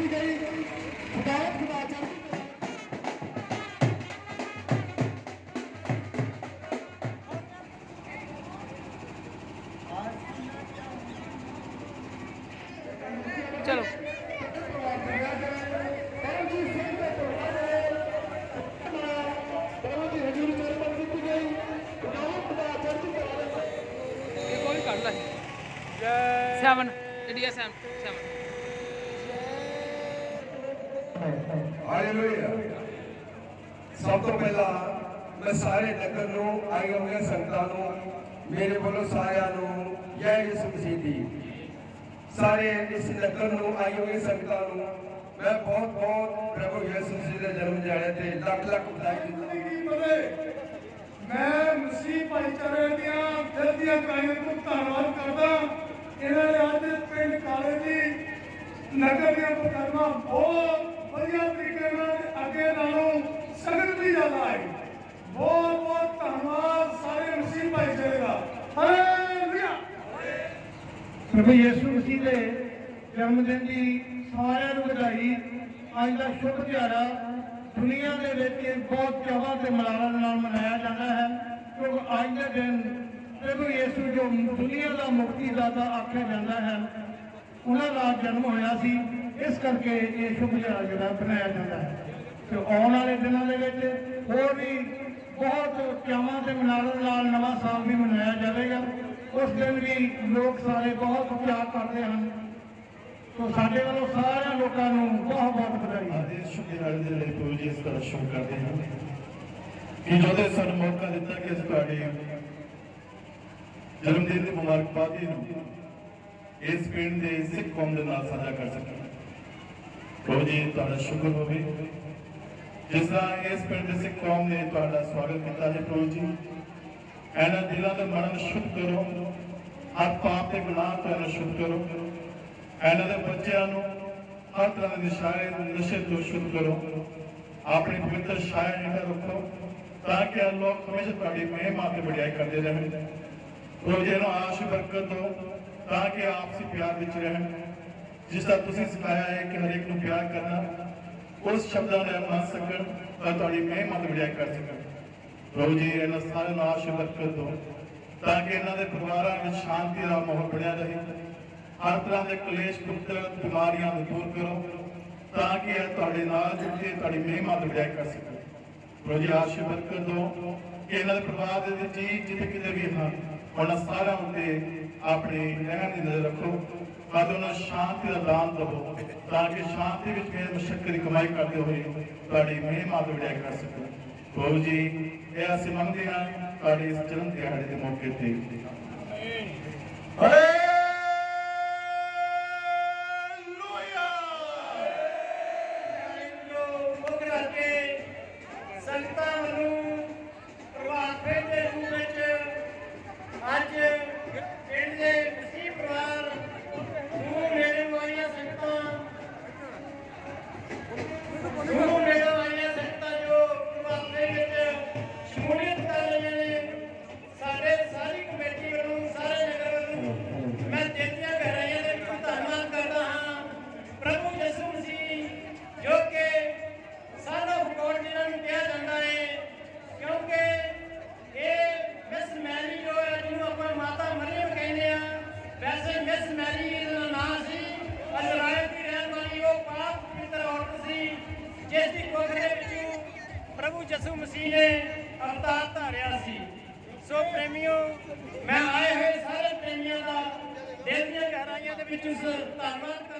ਕੀਤੀ ਗਈ ਹਦਾਇਤ ਖੁਦਾ ਚੜ੍ਹਦੀ ਚਲੋ। ਇਹ ਕੋਈ ਕੱਢ ਲੈ 7 ਇੰਡੀਆ 7 7 ਹਾਲੇਲੂਇਆ ਸਭ ਤੋਂ ਪਹਿਲਾਂ ਮੈਂ ਸਾਰੇ ਨਗਰ ਨੂੰ, ਆਏ ਹੋਏ ਸੰਗਤਾਂ ਨੂੰ, ਮੇਰੇ ਵੱਲੋਂ ਸਾਰਿਆਂ ਨੂੰ ਜੈ ਯਿਸੂ ਮਸੀਹ ਦੀ। ਸਾਰੇ ਇਸ ਨਗਰ ਨੂੰ, ਆਏ ਹੋਏ ਸੰਗਤਾਂ ਨੂੰ, ਮੈਂ ਬਹੁਤ ਬਹੁਤ ਪ੍ਰਭੂ ਯਿਸੂ ਮਸੀਹ ਦੇ ਜਨਮ ਦਿਹਾੜੇ ਤੇ ਲੱਖ ਲੱਖ ਵਧਾਈ ਦਿੰਦਾ ਮੈਂ ਮਸੀਹ ਭਾਈਚਾਰੇ ਦੀਆਂ ਦਿਲ ਦੀਆਂ ਗਾਇਆਂ ਨੂੰ ਧੰਨਵਾਦ ਕਰਦਾ ਇਹਨਾਂ ਨੇ ਅੱਜ ਪਿੰਡ ਕਾਲੇ ਦੀ ਨਗਰ ਦੀਆਂ ਪ੍ਰਕਰਮਾਂ ਬਹੁਤ ਵਧੀਆ ਤਰੀਕੇ ਨਾਲ ਅੱਗੇ ਨਾਲੋਂ ਸੰਗਤ ਵੀ ਜ਼ਿਆਦਾ ਆਈ ਬਹੁਤ ਬਹੁਤ ਧੰਨਵਾਦ ਸਾਰੇ ਮਸੀਹ ਭਾਈਚਾਰੇ ਦਾ ਹਾਲੇਲੂਇਆ ਪ੍ਰਭੂ ਯਿਸੂ ਮਸੀਹ ਦੇ ਜਨਮ ਦਿਨ ਦੀ ਸਾਰਿਆਂ ਨੂੰ ਵਧਾਈ। ਅੱਜ ਦਾ ਸ਼ੁਭ ਦਿਹਾੜਾ ਦੁਨੀਆ ਦੇ ਵਿੱਚ ਬਹੁਤ ਚਾਵਾਂ ਤੇ ਮਲਾਰਾਂ ਨਾਲ ਮਨਾਇਆ ਜਾਂਦਾ ਹੈ। ਕਿਉਂਕਿ ਅੱਜ ਦੇ ਦਿਨ ਪ੍ਰਭੂ ਯਿਸੂ ਜੋ ਦੁਨੀਆ ਦਾ ਮੁਕਤੀਦਾਤਾ ਆਖਿਆ ਜਾਂਦਾ ਹੈ, ਉਹਨਾਂ ਦਾ ਜਨਮ ਹੋਇਆ ਸੀ। ਇਸ ਕਰਕੇ ਇਹ ਸ਼ੁਭ ਦਿਹਾੜਾ ਜਿਹੜਾ ਬਣਾਇਆ ਜਾਂਦਾ ਹੈ। ਤੇ ਆਉਣ ਵਾਲੇ ਦਿਨਾਂ ਦੇ ਵਿੱਚ ਹੋਰ ਵੀ ਬਹੁਤ ਚਾਵਾਂ ਤੇ ਮਨਾਰਾਂ ਦੇ ਨਾਲ ਨਵਾਂ ਸਾਲ ਵੀ ਮਨਾਇਆ ਜਾਵੇਗਾ। ਉਸ ਦਿਨ ਵੀ ਲੋਕ ਸਾਰੇ ਬਹੁਤ ਪਿਆਰ ਕਰਦੇ ਹਨ। ਤੋ ਸਾਡੇ ਵੱਲੋਂ ਸਾਰਿਆਂ ਲੋਕਾਂ ਨੂੰ ਬਹੁਤ ਬਹੁਤ ਵਧਾਈ। ਅੱਜ ਇਸ ਦੇ ਲਈ ਪ੍ਰਭੂ ਜੀ ਇਸ ਤਰ੍ਹਾਂ ਸ਼ੁਭ ਕਰਦੇ ਹਾਂ ਕਿ ਜਦੋਂ ਸਾਨੂੰ ਮੌਕਾ ਦਿੱਤਾ ਕਿ ਅਸੀਂ ਤੁਹਾਡੇ ਜਨਮ ਦਿਨ ਦੀ ਮੁਬਾਰਕਬਾਦੀ ਨੂੰ ਇਸ ਪਿੰਡ ਦੇ ਸਿੱਖ ਕੌਮ ਦੇ ਨਾਲ ਸਾਂਝਾ ਕਰ ਸਕੀਏ। ਪ੍ਰਭੂ ਜੀ, ਤੁਹਾਡਾ ਸ਼ੁਕਰ ਹੋਵੇ। ਜਿਸ ਤਰ੍ਹਾਂ ਇਸ ਪਿੰਡ ਦੇ ਸਿੱਖ ਕੌਮ ਨੇ ਤੁਹਾਡਾ ਸਵਾਗਤ ਕੀਤਾ ਹੈ ਪ੍ਰਭੂ ਜੀ। ਇਹਨਾਂ ਦਿਲਾਂ ਦੇ ਮਨ ਸ਼ੁੱਧ ਕਰੋ। ਹਰ ਪਾਪ ਤੇ ਗੁਨਾਹ ਤੋਂ ਇਹਨਾਂ ਨੂੰ ਸ਼ੁੱਧ ਕਰੋ। ਇਹਨਾਂ ਦੇ ਬੱਚਿਆਂ ਨੂੰ ਹਰ ਤਰ੍ਹਾਂ ਦੇ ਨਿਸ਼ਾਨੇ ਨਸ਼ੇ ਤੋਂ ਸ਼ੁੱਧ ਕਰੋ। ਆਪਣੇ ਪਵਿੱਤਰ ਛਾਇਆ ਹੇਠ ਰੱਖੋ, ਤਾਂ ਕਿ ਇਹ ਲੋਕ ਹਮੇਸ਼ਾ ਤੁਹਾਡੀ ਮਹਿਮਾ ਤੇ ਵਡਿਆਈ ਕਰਦੇ ਰਹਿਣ। ਰੋਜ਼ੇ ਨੂੰ ਆਸ਼, ਬਰਕਤ ਦਿਓ, ਤਾਂ ਕਿ ਆਪਸੀ ਪਿਆਰ ਵਿੱਚ ਰਹਿਣ। ਜਿਸ ਤਰ੍ਹਾਂ ਤੁਸੀਂ ਸਿਖਾਇਆ ਹੈ ਕਿ ਹਰ ਇੱਕ ਨੂੰ ਪਿਆਰ ਕਰਨਾ ਉਸ ਸ਼ਬਦਾਂ ਨੂੰ ਮੰਨ ਸਕਣ, ਤਾਂ ਤੁਹਾਡੀ ਮਹਿਮਾ ਤੇ ਕਰ ਸਕਣ। ਪ੍ਰਭੂ ਜੀ, ਇਹਨਾਂ ਸਾਰਿਆਂ ਨੂੰ ਆਸ਼ ਬਰਕਤ ਦਿਓ, ਤਾਂ ਕਿ ਇਹਨਾਂ ਦੇ ਪਰਿਵਾਰਾਂ ਵਿੱਚ ਸ਼ਾਂਤੀ ਦਾ ਮਾਹੌਲ ਬਣਿਆ ਰਹੇ। ਹਰ ਤਰ੍ਹਾਂ ਦੇ ਕਲੇਸ਼ ਪੁੱਤਰ ਬਿਮਾਰੀਆਂ ਨੂੰ ਦੂਰ ਕਰੋ, ਤਾਂ ਕਿ ਇਹ ਤੁਹਾਡੇ ਨਾਲ ਜੁੜ ਕੇ ਤੁਹਾਡੀ ਮਹਿਮਾ ਦੀ ਕਰ ਸਕਣ। ਪ੍ਰਭੂ ਜੀ ਆਸ਼ ਬਰਕਤ ਦਿਓ ਕਿ ਇਹਨਾਂ ਦੇ ਪਰਿਵਾਰ ਦੇ ਵਿੱਚ ਜਿੱਥੇ ਕਿਤੇ ਵੀ ਹਨ ਉਹਨਾਂ ਸਾਰਿਆਂ ਉੱਤੇ ਆਪਣੀ ਰਹਿਣ ਦੀ ਨਜ਼ਰ ਰੱਖੋ ਅਤੇ ਉਹਨਾਂ ਸ਼ਾਂਤੀ ਦਾ ਦਾਨ ਦਿਓ ਤਾਂ ਕਿ ਸ਼ਾਂਤੀ ਵਿੱਚ ਮੇਰੇ ਮੁਸ਼ਕਲ ਦੀ ਕਮਾਈ ਕਰਦੇ ਹੋਏ ਤੁਹਾਡੀ ਮਹਿਮਾ ਤੋਂ ਵਡਿਆਈ ਕਰ ਸਕਣ। ਪ੍ਰਭੂ ਜੀ, ਇਹ ਅਸੀਂ ਮੰਗਦੇ ਹਾਂ, ਤੁਹਾਡੇ ਇਸ ਜਨਮ ਦਿਹਾੜੇ ਦੇ ਮੌਕੇ ਤੇ। ਮੁੱਖ ਕਰਕੇ ਸੰਗਤਾਂ ਵੱਲੋਂ ਪ੍ਰਭਾਤ ਫੇਰ ਦੇ ਰੂਪ ਵਿੱਚ ਅੱਜ ਪਿੰਡ ਦੇ ਮਸੀਹ ਪਰਿਵਾਰ ਨੂੰ ਮੇਰੇ ਵਾਲੀਆਂ ਸੰਗਤਾਂ ਨੂੰ ਮੇਰੇ ਵਾਲੀਆਂ ਸੰਗਤਾਂ ਜੋ ਪ੍ਰਭਾਤ ਫੇਰ ਵਿੱਚ ਸ਼ਮੂਲੀਅਤ ਕਰ ਰਹੀਆਂ ਨੇ ਸਾਡੇ ਸਾਰੀ ਕਮੇਟੀ ਵੱਲੋਂ ਸਾਰੇ ਨਗਰ ਵੱਲੋਂ ਮੈਂ ਦਿਲ ਦੀਆਂ ਗਹਿਰਾਈਆਂ ਦੇ ਵਿੱਚੋਂ ਧੰਨਵਾਦ ਕਰਦਾ ਹਾਂ ਪ੍ਰਭੂ ਯਿਸੂ ਮਸੀਹ ਜੋ ਕਿ ਸਨ ਆਫ ਗੋਡ ਜਿਹਨਾਂ ਨੂੰ ਕਿਹਾ ਜਾਂਦਾ ਹੈ ਕਿਉਂਕਿ ਇਹ ਮਿਸ ਮੈਰੀ ਜੋ ਹੈ ਜਿਹਨੂੰ ਆਪਾਂ ਮਾਤਾ ਮਰੀਮ ਕਹਿੰਦੇ ਆ ਵੈਸੇ ਮਿਸ ਮੈਰੀ ਦਾ ਨਾਮ ਸੀ ਅਜ਼ਰਾਇਲ ਦੀ ਰਹਿਣ ਵਾਲੀ ਉਹ ਪਾਕ ਪਵਿੱਤਰ ਔਰਤ ਸੀ ਜਿਸ ਦੀ ਕੁੱਖ ਦੇ ਵਿੱਚੋਂ ਪ੍ਰਭੂ ਯਿਸੂ ਨੇ ਅਵਤਾਰ ਧਾਰਿਆ ਸੀ। ਸੋ ਪ੍ਰੇਮੀਓ, ਮੈਂ ਆਏ ਹੋਏ ਸਾਰੇ ਪ੍ਰੇਮੀਆਂ ਦਾ ਦਿਲ ਦੀਆਂ ਗਹਿਰਾਈਆਂ ਦੇ ਵਿੱਚ ਧੰਨਵਾਦ